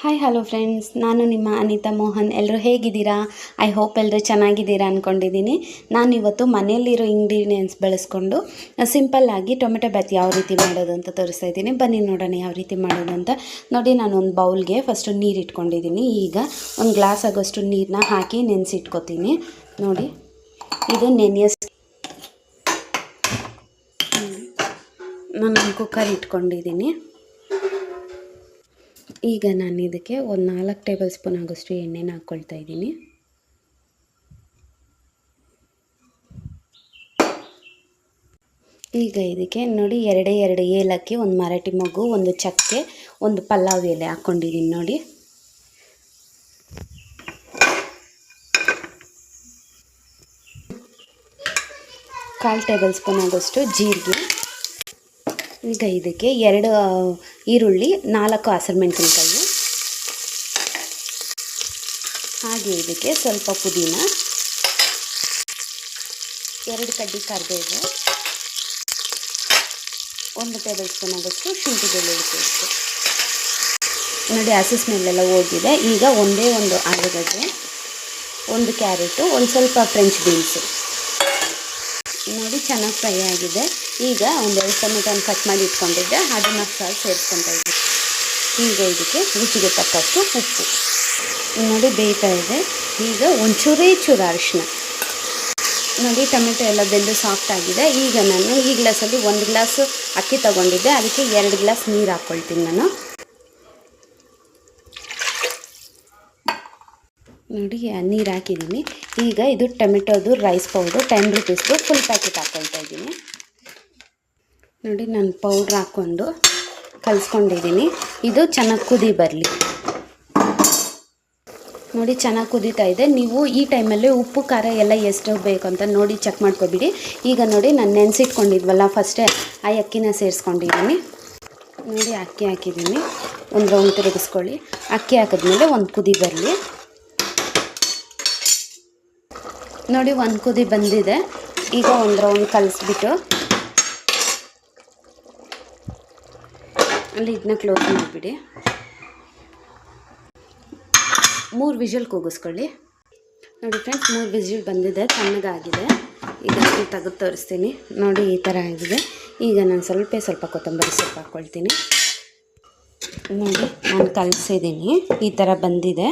Hi hello friends ನಾನು ನಿಮ್ಮ ಅನಿತಾ ಮೋಹನ್. ಎಲ್ಲರೂ ಹೇಗಿದ್ದೀರಾ? ಐ ಹೋಪ್ ಎಲ್ಲರೂ ಚೆನ್ನಾಗಿದ್ದೀರಾ ಅಂದ್ಕೊಂಡಿದ್ದೀನಿ ನಾನು ಇವತ್ತು ಮನೆಯಲ್ಲಿರೋ ಇಂಗ್ರೀಡಿಯೆಂಟ್ಸ್ ಬಳಸ್ಕೊಂಡು ಸಿಂಪಲ್ಲಾಗಿ ಟೊಮೆಟೊ ಬಾತ್ ಯಾವ ರೀತಿ ಮಾಡೋದು ಅಂತ ತೋರಿಸ್ತಾ ಇದ್ದೀನಿ. ಬನ್ನಿ ನೋಡೋಣ ಯಾವ ರೀತಿ ಮಾಡೋದು ಅಂತ. ನೋಡಿ, ನಾನು ಒಂದು ಬೌಲ್ಗೆ ಫಸ್ಟು ನೀರು ಇಟ್ಕೊಂಡಿದ್ದೀನಿ. ಈಗ ಒಂದು ಗ್ಲಾಸ್ ಆಗೋಷ್ಟು ನೀರನ್ನ ಹಾಕಿ ನೆನೆಸಿಟ್ಕೋತೀನಿ. ನೋಡಿ, ಇದು ನೆನೆಯ ನಾನು ಕುಕ್ಕರ್ ಇಟ್ಕೊಂಡಿದ್ದೀನಿ. ಈಗ ನಾನು ಇದಕ್ಕೆ ಒಂದು ನಾಲ್ಕು ಟೇಬಲ್ ಸ್ಪೂನ್ ಆಗೋಷ್ಟು ಎಣ್ಣೆನ ಹಾಕ್ಕೊಳ್ತಾ ಇದ್ದೀನಿ. ಈಗ ಇದಕ್ಕೆ ನೋಡಿ ಎರಡೇ ಎರಡು ಏಲಕ್ಕಿ, ಒಂದು ಮರಾಠಿ ಮಗು, ಒಂದು ಚಕ್ಕೆ, ಒಂದು ಪಲಾವ್ ಎಲೆ ಹಾಕ್ಕೊಂಡಿದ್ದೀನಿ ನೋಡಿ. ಕಾಲು ಟೇಬಲ್ ಸ್ಪೂನ್ ಆಗೋಷ್ಟು ಜೀರಿಗೆ. ಈಗ ಇದಕ್ಕೆ ಎರಡು ಈರುಳ್ಳಿ, ನಾಲ್ಕು ಹಸಿರು ಮೆಣಸಿನ್ಕಾಯಿ ಹಾಗೆ ಇದಕ್ಕೆ ಸ್ವಲ್ಪ ಪುದೀನ. ಎರಡು ಕಡ್ಡಿ ಕರಿಬೇವು. ಒಂದು ಟೇಬಲ್ ಸ್ಪೂನ್ ಆಗೋಷ್ಟು ಶುಂಠಿ ಬೆಳ್ಳುಳ್ಳಿ ಪೇಸ್ಟು ನೋಡಿ, ಹಸಿ ಸ್ಮೆಲ್ಲೆಲ್ಲ ಹೋಗಿದೆ. ಈಗ ಒಂದೇ ಒಂದು ಆಲೂಗಡ್ಡೆ, ಒಂದು ಕ್ಯಾರೆಟು, ಒಂದು ಸ್ವಲ್ಪ ಫ್ರೆಂಚ್ ಬೀನ್ಸು. ನೋಡಿ, ಚೆನ್ನಾಗಿ ಫ್ರೈ ಆಗಿದೆ. ಈಗ ಒಂದೆರಡು ಟೊಮೆಟೊನ ಕಟ್ ಮಾಡಿ ಇಟ್ಕೊಂಡಿದ್ದೆ. ಅದನ್ನು ಸಹ ಸೇರಿಸ್ಕೊತಾ ಇದ್ದೆ. ಈಗ ಇದಕ್ಕೆ ರುಚಿಗೆ ತಕ್ಕಷ್ಟು ಉಪ್ಪು. ನೋಡಿ ಬೇಯ್ತಾ ಇದೆ. ಈಗ ಒಂಚೂರೇ ಚೂರು ಅರಿಶಿನ ನೋಡಿ ಟೊಮೆಟೊ ಎಲ್ಲ ಬೆಂದು ಸಾಫ್ಟ್ ಆಗಿದೆ. ಈಗ ನಾನು ಈ ಗ್ಲಾಸಲ್ಲಿ ಒಂದು ಗ್ಲಾಸ್ ಅಕ್ಕಿ ತಗೊಂಡಿದ್ದೆ. ಅದಕ್ಕೆ ಎರಡು ಗ್ಲಾಸ್ ನೀರು ಹಾಕ್ಕೊಳ್ತೀನಿ ನಾನು. ನೋಡಿ ನೀರು ಹಾಕಿದ್ದೀನಿ. ಈಗ ಇದು ಟೊಮೆಟೊದು ರೈಸ್ ಪೌಡ್ರು ಟೆನ್ ರುಪೀಸ್ದು ಫುಲ್ ಪ್ಯಾಕೆಟ್ ಹಾಕ್ಕೊಳ್ತಾ ಇದ್ದೀನಿ. ನೋಡಿ ನಾನು ಪೌಡ್ರ್ ಹಾಕ್ಕೊಂಡು ಕಲಿಸ್ಕೊಂಡಿದ್ದೀನಿ. ಇದು ಚೆನ್ನಾಗಿ ಕುದಿ ಬರಲಿ. ನೋಡಿ ಚೆನ್ನಾಗಿ ಕುದೀತಾ ಇದೆ. ನೀವು ಈ ಟೈಮಲ್ಲಿ ಉಪ್ಪು, ಖಾರ ಎಲ್ಲ ಎಷ್ಟು ಬೇಕು ಅಂತ ನೋಡಿ ಚೆಕ್ ಮಾಡ್ಕೊಬಿಡಿ. ಈಗ ನೋಡಿ ನಾನು ನೆನೆಸಿಟ್ಕೊಂಡಿದ್ವಲ್ಲ ಫಸ್ಟೇ ಆ ಅಕ್ಕಿನ ಸೇರಿಸ್ಕೊಂಡಿದ್ದೀನಿ. ನೋಡಿ ಅಕ್ಕಿ ಹಾಕಿದ್ದೀನಿ. ಒಂದು ರೌಂಡ್ ತಿರುಗಿಸ್ಕೊಳ್ಳಿ. ಅಕ್ಕಿ ಹಾಕಿದ್ಮೇಲೆ ಒಂದು ಕುದಿ ಬರಲಿ. ನೋಡಿ ಒಂದು ಕುದಿ ಬಂದಿದೆ. ಈಗ ಒಂದು ರೌಂಡ್ ಕಲಿಸ್ಬಿಟ್ಟು ಅಲ್ಲಿ ಇದನ್ನ ಕ್ಲೋಸ್ ಮಾಡಿಬಿಡಿ. ಮೂರು ವಿಷಲ್ ಕೂಗಿಸ್ಕೊಳ್ಳಿ. ನೋಡಿ ಫ್ರೆಂಡ್ಸ್ ಮೂರು ವಿಷಲ್ ಬಂದಿದೆ, ತಣ್ಣಗಾಗಿದೆ. ಈಗ ತೆಗೆದು ತೋರಿಸ್ತೀನಿ. ನೋಡಿ ಈ ಥರ ಆಗಿದೆ. ಈಗ ನಾನು ಸ್ವಲ್ಪ ಸ್ವಲ್ಪ ಕೊತ್ತಂಬರಿ ಸೊಪ್ಪು ಹಾಕ್ಕೊಳ್ತೀನಿ ನೋಡಿ, ನಾನು ಕಲಿಸಿದ್ದೀನಿ ಈ ಥರ ಬಂದಿದೆ.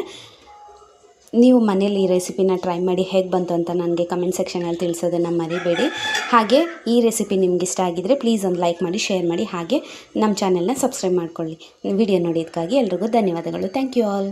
ನೀವು ಮನೇಲಿ ಈ ರೆಸಿಪಿನ ಟ್ರೈ ಮಾಡಿ ಹೇಗೆ ಬಂತು ಅಂತ ನನಗೆ ಕಮೆಂಟ್ ಸೆಕ್ಷನಲ್ಲಿ ತಿಳಿಸೋದನ್ನು ಮರಿಬೇಡಿ. ಹಾಗೆ ಈ ರೆಸಿಪಿ ನಿಮ್ಗೆ ಇಷ್ಟ ಆಗಿದ್ದರೆ ಪ್ಲೀಸ್ ಒಂದು ಲೈಕ್ ಮಾಡಿ ಶೇರ್ ಮಾಡಿ, ಹಾಗೆ ನಮ್ಮ ಚಾನೆಲ್ನ ಸಬ್ಸ್ಕ್ರೈಬ್ ಮಾಡ್ಕೊಳ್ಳಿ. ವಿಡಿಯೋ ನೋಡಿದ್ದಕ್ಕಾಗಿ ಎಲ್ರಿಗೂ ಧನ್ಯವಾದಗಳು. Thank you all